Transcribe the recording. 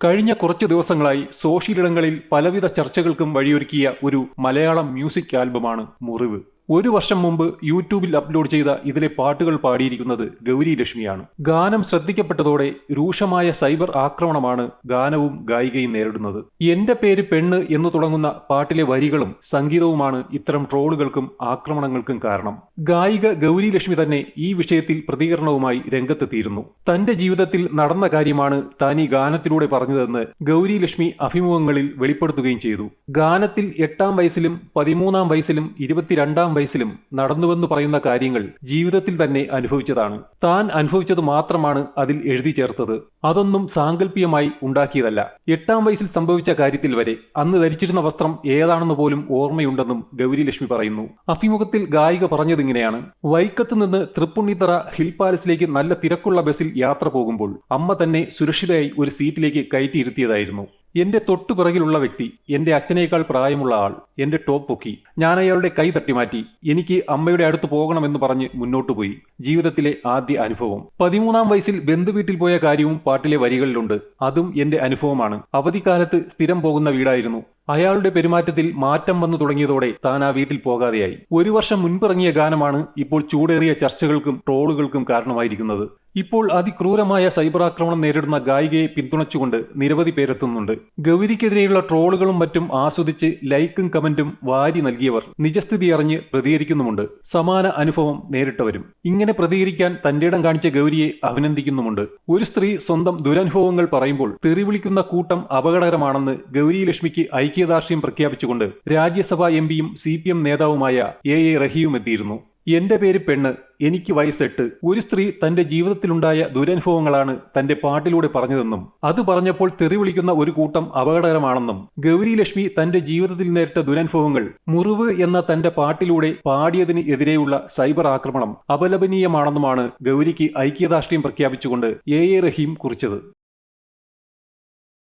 കഴിഞ്ഞ കുറച്ചു ദിവസങ്ങളായി സോഷ്യലിടങ്ങളിൽ പലവിധ ചർച്ചകൾക്കും വഴിയൊരുക്കിയ ഒരു മലയാളം മ്യൂസിക് ആൽബമാണ് മുറിവ്. ഒരു വർഷം മുമ്പ് യൂട്യൂബിൽ അപ്ലോഡ് ചെയ്ത ഇതിലെ പാട്ടുകൾ പാടിയിരിക്കുന്നത് ഗൗരി ലക്ഷ്മിയാണ്. ഗാനം ശ്രദ്ധിക്കപ്പെട്ടതോടെ രൂക്ഷമായ സൈബർ ആക്രമണമാണ് ഗാനവും ഗായികയും നേരിടുന്നത്. എന്റെ പേര് പെണ്ണ് എന്ന് തുടങ്ങുന്ന പാട്ടിലെ വരികളും സംഗീതവുമാണ് ഇത്തരം ട്രോളുകൾക്കും ആക്രമണങ്ങൾക്കും കാരണം. ഗായിക ഗൗരി ലക്ഷ്മി തന്നെ ഈ വിഷയത്തിൽ പ്രതികരണവുമായി രംഗത്തെത്തിയിരുന്നു. തന്റെ ജീവിതത്തിൽ നടന്ന കാര്യമാണ് താൻ ഈ ഗാനത്തിലൂടെ പറഞ്ഞതെന്ന് ഗൗരി ലക്ഷ്മി അഭിമുഖങ്ങളിൽ വെളിപ്പെടുത്തുകയും ചെയ്തു. ഗാനത്തിൽ എട്ടാം വയസ്സിലും പതിമൂന്നാം വയസ്സിലും ഇരുപത്തിരണ്ടാം വയസ്സിലും നടന്നുവെന്ന് പറയുന്ന കാര്യങ്ങൾ ജീവിതത്തിൽ തന്നെ അനുഭവിച്ചതാണ്. താൻ അനുഭവിച്ചത് മാത്രമാണ് അതിൽ എഴുതി ചേർത്തത്. അതൊന്നും സാങ്കല്പികമായി ഉണ്ടാക്കിയതല്ല. എട്ടാം വയസ്സിൽ സംഭവിച്ച കാര്യത്തിൽ വരെ അന്ന് ധരിച്ചിരുന്ന വസ്ത്രം ഏതാണെന്ന് പോലും ഓർമ്മയുണ്ടെന്നും ഗൗരി ലക്ഷ്മി പറയുന്നു. അഭിമുഖത്തിൽ ഗായിക പറഞ്ഞതിങ്ങനെയാണ് വൈക്കത്ത് നിന്ന് തൃപ്പുണ്ണിത്തറ ഹിൽ പാലസിലേക്ക് നല്ല തിരക്കുള്ള ബസ്സിൽ യാത്ര പോകുമ്പോൾ അമ്മ തന്നെ സുരക്ഷിതയായി ഒരു സീറ്റിലേക്ക് കയറ്റിയിരുത്തിയതായിരുന്നു എന്റെ തൊട്ടുപിറകിലുള്ള വ്യക്തി എന്റെ അച്ഛനേക്കാൾ പ്രായമുള്ള ആൾ. എന്റെ ടോപ്പ് പൊക്കി. ഞാൻ അയാളുടെ കൈ തട്ടിമാറ്റി എനിക്ക് അമ്മയുടെ അടുത്ത് പോകണമെന്ന് പറഞ്ഞ് മുന്നോട്ടു പോയി. ജീവിതത്തിലെ ആദ്യ അനുഭവം. പതിമൂന്നാം വയസ്സിൽ ബന്ധുവീട്ടിൽ പോയ കാര്യവും പാട്ടിലെ വരികളിലുണ്ട്. അതും എന്റെ അനുഭവമാണ്. അവധിക്കാലത്ത് സ്ഥിരം പോകുന്ന വീടായിരുന്നു. അയാളുടെ പെരുമാറ്റത്തിൽ മാറ്റം വന്നു തുടങ്ങിയതോടെ താൻ ആ വീട്ടിൽ പോകാതെയായി. ഒരു വർഷം മുൻപിറങ്ങിയ ഗാനമാണ് ഇപ്പോൾ ചൂടേറിയ ചർച്ചകൾക്കും ട്രോളുകൾക്കും കാരണമായിരിക്കുന്നത്. ഇപ്പോൾ അതിക്രൂരമായ സൈബർ ആക്രമണം നേരിടുന്ന ഗായികയെ പിന്തുണച്ചുകൊണ്ട് നിരവധി പേരെത്തുന്നുണ്ട്. ഗൗരിക്കെതിരെയുള്ള ട്രോളുകളും മറ്റും ആസ്വദിച്ച് ലൈക്കും കമന്റും വാരി നൽകിയവർ നിജസ്ഥിതി അറിഞ്ഞ് പ്രതികരിക്കുന്നുമുണ്ട്. സമാന അനുഭവം നേരിട്ടവരും. ഇങ്ങനെ പ്രതികരിക്കാൻ തന്റെ ഇടം കാണിച്ച ഗൗരിയെ അഭിനന്ദിക്കുന്നുമുണ്ട്. ഒരു സ്ത്രീ സ്വന്തം ദുരനുഭവങ്ങൾ പറയുമ്പോൾ തെറിവിളിക്കുന്ന കൂട്ടം അപകടകരമാണെന്ന് ഗൗരി ലക്ഷ്മിക്ക് ഐക്യദാർഷ്ട്യം പ്രഖ്യാപിച്ചുകൊണ്ട് രാജ്യസഭാ എം പിയും സി പി എം നേതാവുമായ എ എ റഹിയും എത്തിയിരുന്നു. എന്റെ പേര് പെണ്ണ് എനിക്ക് വയസ്സെട്ട്. ഒരു സ്ത്രീ തന്റെ ജീവിതത്തിലുണ്ടായ ദുരനുഭവങ്ങളാണ് തന്റെ പാട്ടിലൂടെ പറഞ്ഞതെന്നും അത് പറഞ്ഞപ്പോൾ തെറി വിളിക്കുന്ന ഒരു കൂട്ടം അപകടകരമാണെന്നും ഗൗരി ലക്ഷ്മി തന്റെ ജീവിതത്തിൽ നേരിട്ട ദുരനുഭവങ്ങൾ മുറിവ് എന്ന തന്റെ പാട്ടിലൂടെ പാടിയതിന് എതിരെയുള്ള സൈബർ ആക്രമണം അപലപനീയമാണെന്നുമാണ് ഗൗരിക്ക് ഐക്യദാർഷ്ട്യം പ്രഖ്യാപിച്ചുകൊണ്ട് എ എ റഹീം കുറിച്ചത്.